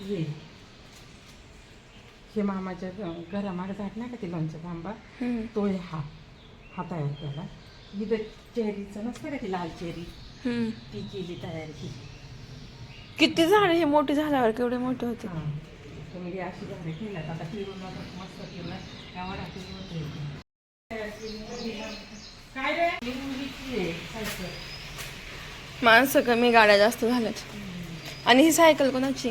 हे हे मामाच्या घरामागे झाड नाही का ते लोणचं आंबा. तो हा. हा तयार केला. इथं चेरीचं नसतं का ती लाल चेरी. ती केली तयार. केली किती झाड हे मोठे झाल्यावर केवढे मोठे होते? तुम्ही अशी झाडे आता मस्त त्यावर होते. काय रे? माणसं कमी गाड्या जास्त झाल्यात. आणि ही सायकल कोणाची?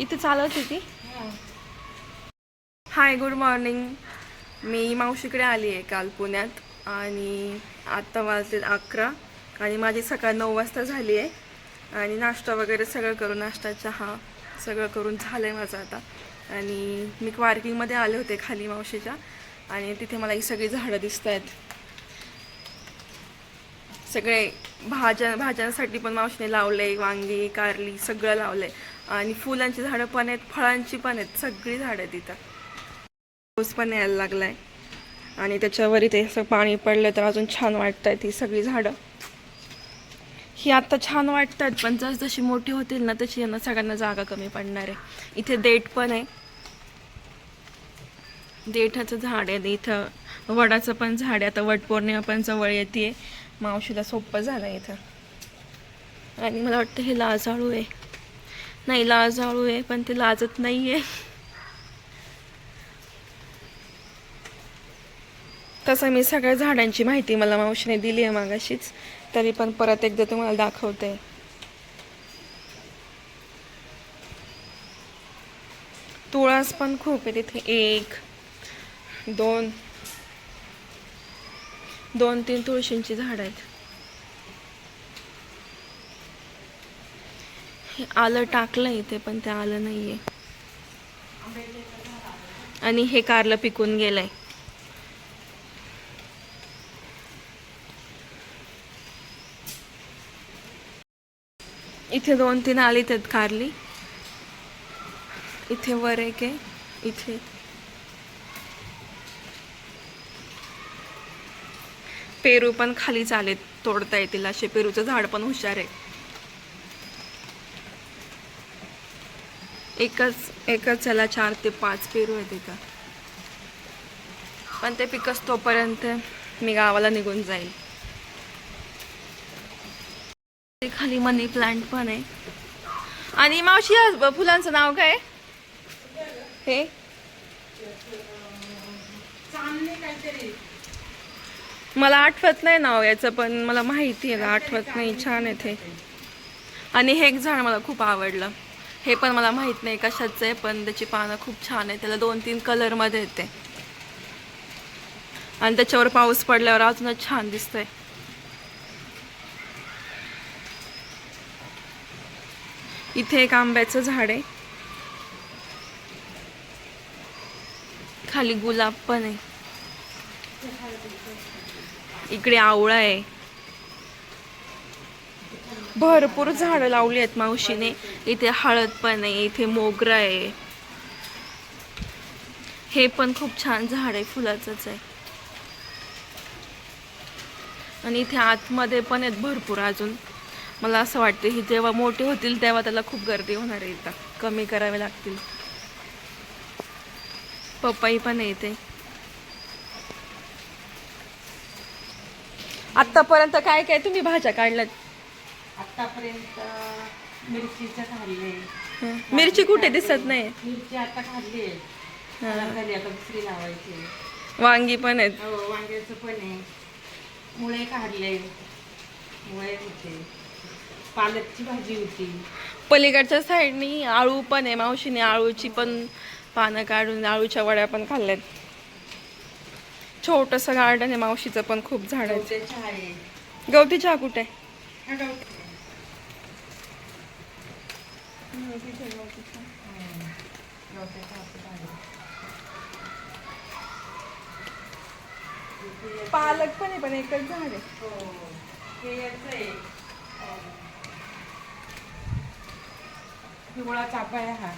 इथे चालवत होती? हाय गुड मॉर्निंग मी मावशीकडे आली आहे काल पुण्यात आणि आत्ता वाजले अकरा आणि माझी सकाळ नऊ वाजता झाली आहे. आणि नाश्ता वगैरे सगळं करून नाश्ता चहा सगळं करून झालं आहे माझं आता. आणि मी पार्किंगमध्ये आले होते खाली मावशीच्या आणि तिथे मला ही सगळी झाडं दिसत आहेत सगळे भाज्या भाज्यांसाठी पण मावशीने लावले वांगी कारली सगळं लावलंय. आणि फुलांची झाडं पण आहेत फळांची पण आहेत सगळी झाडं आहेत तिथं पाऊस पण यायला लागलाय. आणि त्याच्यावर इथे असं पाणी पडलं तर अजून छान वाटत आहेत ही सगळी झाडं. ही आता छान वाटतात पण जसजशी मोठी होतील ना तशी यांना सगळ्यांना जागा कमी पडणार आहे. इथे देठ पण आहे. देठाचं झाड आहे इथं वडाचं पण झाड आहे. आता वटपौर्णिमा पण जवळ येते मावशीला सोपं झालं इथं. आणि मला वाटतं हे लाजाळू आहे. नाही लाजाळू आहे पण ते लाजत नाही आहे तसं मी सगळ्या झाडांची माहिती मला मावशीने दिली आहे मागाशीच. तरी पण परत एकदा तुम्हाला दाखवते. तुळस पण खूप आहे तिथे. एक दोन दोन तीन तुळशींची झाड आहेत. हे आलं टाकलं इथे पण ते आलं नाहीये. आणि हे कारलं पिकून गेलंय. इथे दोन तीन आलीत आहेत कारली. इथे वर एक आहे इथे. पेरू पण खाली चालेत तोडता येतील असे. पेरूचं झाड पण हुशार आहे. एकच एकच याला चार ते पाच पेरू आहेत एका पण ते पिकच तोपर्यंत मी गावाला निघून जाईल. ते खाली मनी प्लांट पण आहे. आणि मावशी फुलांचं नाव काय? हे? काहीतरी. मला आठवत नाही नाव याचं पण मला माहिती आहे आठवत नाही छान आहे ते. आणि हे एक झाड मला खूप आवडलं. हे पण मला माहीत नाही कशाचं आहे पण त्याची पानं खूप छान आहे. त्याला दोन तीन कलरमध्ये येते. आणि त्याच्यावर पाऊस पडल्यावर अजूनच छान दिसतंय. इथे एक आंब्याचं झाड आहे. खाली गुलाब पण आहे. इकडे आवळा आहे. भरपूर झाडं लावली आहेत मावशीने. इथे हळद पण आहे इथे मोगरा आहे. हे पण खूप छान झाड आहे फुलाचंच आहे. आणि इथे आतमध्ये पण आहेत भरपूर अजून. मला असं वाटतं ही जेव्हा मोठे होतील तेव्हा त्याला खूप गर्दी होणार आहे. इथं कमी करावे लागतील. पपई पण आहे इथे आतापर्यंत काय काय तुम्ही भाज्या काढल्यात? आतापर्यंत मिरचीचं खाल्ले. मिरची कुठे दिसत नाही? मिरची आता खाल्ली आहे खराब झाली आता दुसरी लावायची. वांगी पण आहेत. हो वांग्याचं पण आहे. मुळे काढले. मुळे होते. पालकची भाजी होती. पलीकडच्या साईडनी आळू पण आहे. मावशीने आळूची पण पानं काढून आळूच्या वड्या पण खाल्ल्यात. छोटंसं गार्डन आहे मावशीचं पण खूप झाड आहेत. आहे गवती चहा कुठे? हा. पालक पण आहे पण एकच झाड आहे. हो हे याचं आहे. पिवळा हा.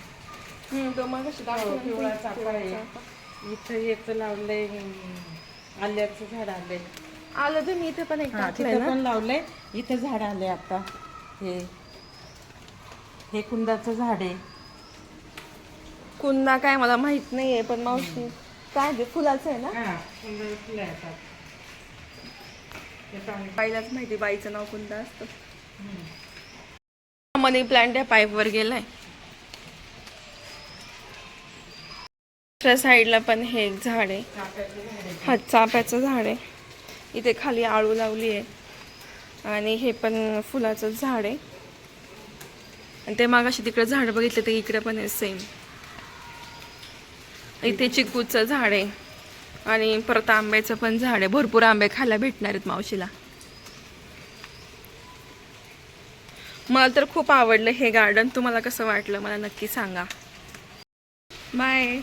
हम्म, तो मग कशी हो, पिवळा चाफा आहे. इथं याचं लावलंय आल्याचं झाड आलंय. आलं तुम्ही इथे पण एक हा, टाकलंय तिथं ना. पण लावलंय. इथं झाड आले आता. हे हे कुंदाचं झाड आहे. कुंदा काय मला माहीत नाहीये पण मावशी काय ते फुलाचं आहे ना? हा कुंदाचं फुलं येतात पाणी- बाईलाच माहिती बाईचं नाव कुंदा असतं. मनी प्लांट या पाईपवर गेलाय. दुसऱ्या साईडला पण हे एक झाड आहे. हा चाफ्याचं झाड आहे. इथे खाली आळू लावली आहे. आणि हे पण फुलाचं झाड आहे. आणि ते मागाशी तिकडे झाड बघितलं ते इकडे पण आहे सेम इथे चिकूचं झाड आहे. आणि परत आंब्याचं पण झाड आहे. भरपूर आंबे खायला भेटणार आहेत मावशीला. मला तर खूप आवडलं हे गार्डन तुम्हाला कसं वाटलं? मला नक्की सांगा. बाय